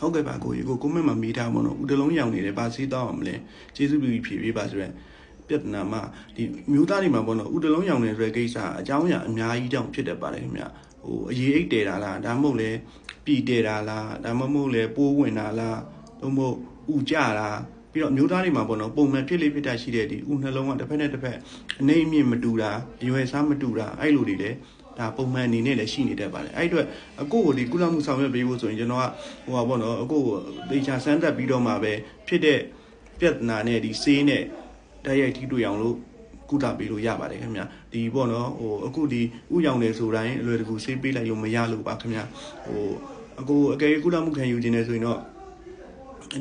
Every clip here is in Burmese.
ဟုတ်ကဲ့ပါကိုကြီးကိုကွန်မန့်မှာမိထားပါတော့ဦးတလုံးရောင်နေတယ်ဗာစီးတော့အောင်မလဲကျေးဇူးပြုပြီးဖြည့်ပေးပါဆိုရက်ပြဿနာမှာဒီမျိုးသားတွေမှာပေါ့နော်ဦးတလုံးရောင်နေဆိုတဲ့ကိစ္စအကြောင်းအရာအများကြီးကြောင့်ဖြစ်တတ်ပါတယ်ခင်ဗျဟိုအရေးအိတ်တဲတာလားဒါမှမဟုတ်လဲပြည်တဲတာလားဒါမှမဟုတ်လဲပိုးဝင်တာလားသို့မဟုတ်ဥကြတာပြီးတော့မျိုးသားတွေမှာပေါ့နော်ပုံမှန်ဖြစ်လေဖြစ်တာရှိတဲ့ဒီဥနှလုံးကတစ်ဖက်နဲ့တစ်ဖက်အနေအမြင့်မတူတာရွယ်စားမတူတာအဲ့လိုတွေလေ ဒါပုံမှန်အနေနဲ့လည်းရှိနေတတ်ပါတယ်အဲ့အတွက်အကိုကိုဒီကုလမှုဆောင်ရွက်ပေးဖို့ဆိုရင်ကျွန်တော်ကဟိုပါပေါ့နော်အကိုကိုတေချာစမ်းသပ်ပြီးတော့မှပဲဖြစ်တဲ့ပြဿနာနဲ့ဒီဆေးနဲ့တိုက်ရိုက်ထိတွေ့အောင်လို့ကုသပေးလို့ရပါတယ်ခင်ဗျဒီပေါ့နော်ဟိုအခုဒီဥရောင်တယ်ဆိုတိုင်းအလွယ်တကူဆေးပေးလိုက်လို့မရလို့ပါခင်ဗျဟိုအကိုအကယ်၍ကုလမှုခံယူခြင်းနေဆိုရင်တော့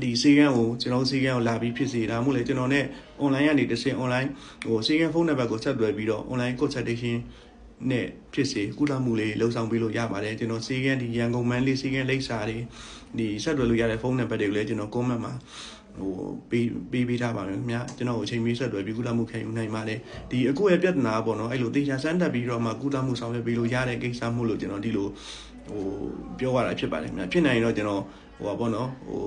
ဒီစီကန်းကိုကျွန်တော်စီကန်းကိုလာပြီးဖြစ်စီဒါမှမဟုတ်လေကျွန်တော်နဲ့ online ကနေတစ်ဆင့် online ဟိုစီကန်းဖုန်းနံပါတ်ကိုဆက်သွယ်ပြီးတော့ online consultation နဲ့ဖြစ်စေကုသမှုလေးလှုပ်ဆောင်ပေးလို့ရပါတယ်ကျွန်တော်စီကန်းဒီရန်ကုန်မန်းလေးစီကန်းလိပ်စာတွေဒီဆက်သွယ်လို့ရတဲ့ဖုန်းနံပါတ်တွေကိုလည်းကျွန်တော် comment မှာဟိုပေးပေးပေးထားပါမယ်ခင်ဗျာကျွန်တော်အချိန်မီဆက်သွယ်ပြီးကုသမှုခံယူနိုင်ပါတယ်ဒီအခုရဲ့ပြဿနာပေါ့နော်အဲ့လိုတေချာစမ်းတက်ပြီးတော့မှကုသမှုဆောင်ရွက်ပေးလို့ရတဲ့ကိစ္စမှုလို့ကျွန်တော်ဒီလိုဟိုပြောရတာဖြစ်ပါတယ်ခင်ဗျာဖြစ်နိုင်ရင်တော့ကျွန်တော်ဟိုပါပေါ့နော်ဟို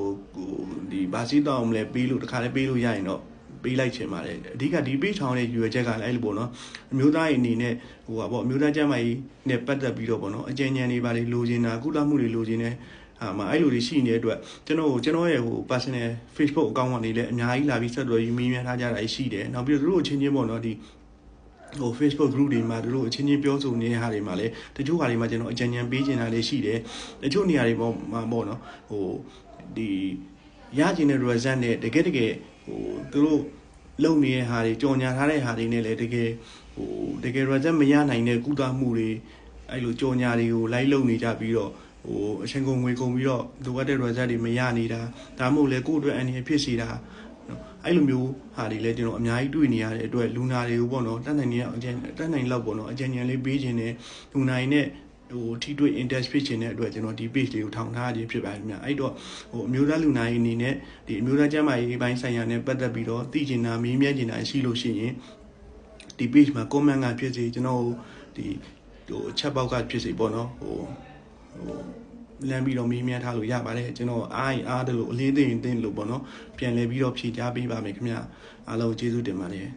ဒီဘာစီတောင်းမလဲပေးလို့တခါလေးပေးလို့ရရင်တော့ ပေးလိုက်ချင်ပါတယ်အဓိကဒီ page ထောင်းတဲ့ရွယ်ချက်ကလည်းအဲ့လိုပေါ့နော်အမျိုးသားရဲ့အနေနဲ့ဟိုပါပေါ့အမျိုးသားကျမ်းမာရေးနဲ့ပတ်သက်ပြီးတော့ပေါ့နော်အကြံဉာဏ်တွေပါလေလိုချင်တာကုသမှုတွေလိုချင်တဲ့ဟာမှာအဲ့လိုတွေရှိနေတဲ့အတွက်ကျွန်တော်ကျွန်တော်ရဲ့ဟို personal Facebook account ကနေလည်းအများကြီးလာပြီးဆက်သွယ်ပြီးမေးမြန်းထားကြတာရှိတယ်နောက်ပြီးတော့သူတို့အချင်းချင်းပေါ့နော်ဒီဟို Facebook group တွေမှာတို့အချင်းချင်းပြောဆိုနေတဲ့ဟာတွေမှာလည်းတချို့ဟာတွေမှာကျွန်တော်အကြံဉာဏ်ပေးချင်တာလည်းရှိတယ်တချို့နေရာတွေပေါ့မှာပေါ့နော်ဟိုဒီ ရကျင်တဲ့ result နဲ့တကယ်တကယ်ဟိုသူတို့လုံနေတဲ့ဟာတွေကြော်ညာထားတဲ့ဟာတွေနဲ့လည်းတကယ်ဟိုတကယ် result မရနိုင်တဲ့ကုသမှုတွေအဲ့လိုကြော်ညာတွေကိုလိုက်လုံနေကြပြီးတော့ဟိုအချိန်ကုန်ငွေကုန်ပြီးတော့လိုအပ်တဲ့ result တွေမရနေတာဒါမှမဟုတ်လေကိုယ့်အတွက်အန္တရာယ်ဖြစ်စေတာအဲ့လိုမျိုးဟာတွေလည်းကျွန်တော်အများကြီးတွေ့နေရတဲ့အတွက်လူနာတွေကိုပေါ့နော်တတ်နိုင်နေအောင်အကျဉ်းတတ်နိုင်လောက်ပေါ့နော်အကျဉ်းဉာဏ်လေးပေးခြင်းနဲ့လူနာရင်နဲ့ ဟိုထိတွေ့ index ဖြစ်ခြင်းတဲ့အတွက်ကျွန်တော်ဒီ page လေးကိုထောင်ထားခြင်းဖြစ်ပါတယ်ခင်ဗျအဲ့တော့ဟိုအမျိုးသားလူနာရေးအနေနဲ့ဒီအမျိုးသားကျန်းမာရေးပိုင်းဆိုင်ရာနဲ့ပတ်သက်ပြီးတော့သိချင်တာမေးမြန်းချင်တာရှိလို့ရှိရင်ဒီ page မှာ comment ကဖြစ်စေကျွန်တော်ဒီဟို chat box ကဖြစ်စေပေါ့နော်ဟိုဟိုလမ်းပြီးတော့မေးမြန်းထားလို့ရပါတယ်ကျွန်တော်အားရင်အားတယ်လို့အလေးသိရင်သိလို့ပေါ့နော်ပြန်လဲပြီးတော့ဖြေချပေးပါမယ်ခင်ဗျအားလုံးကျေးဇူးတင်ပါတယ်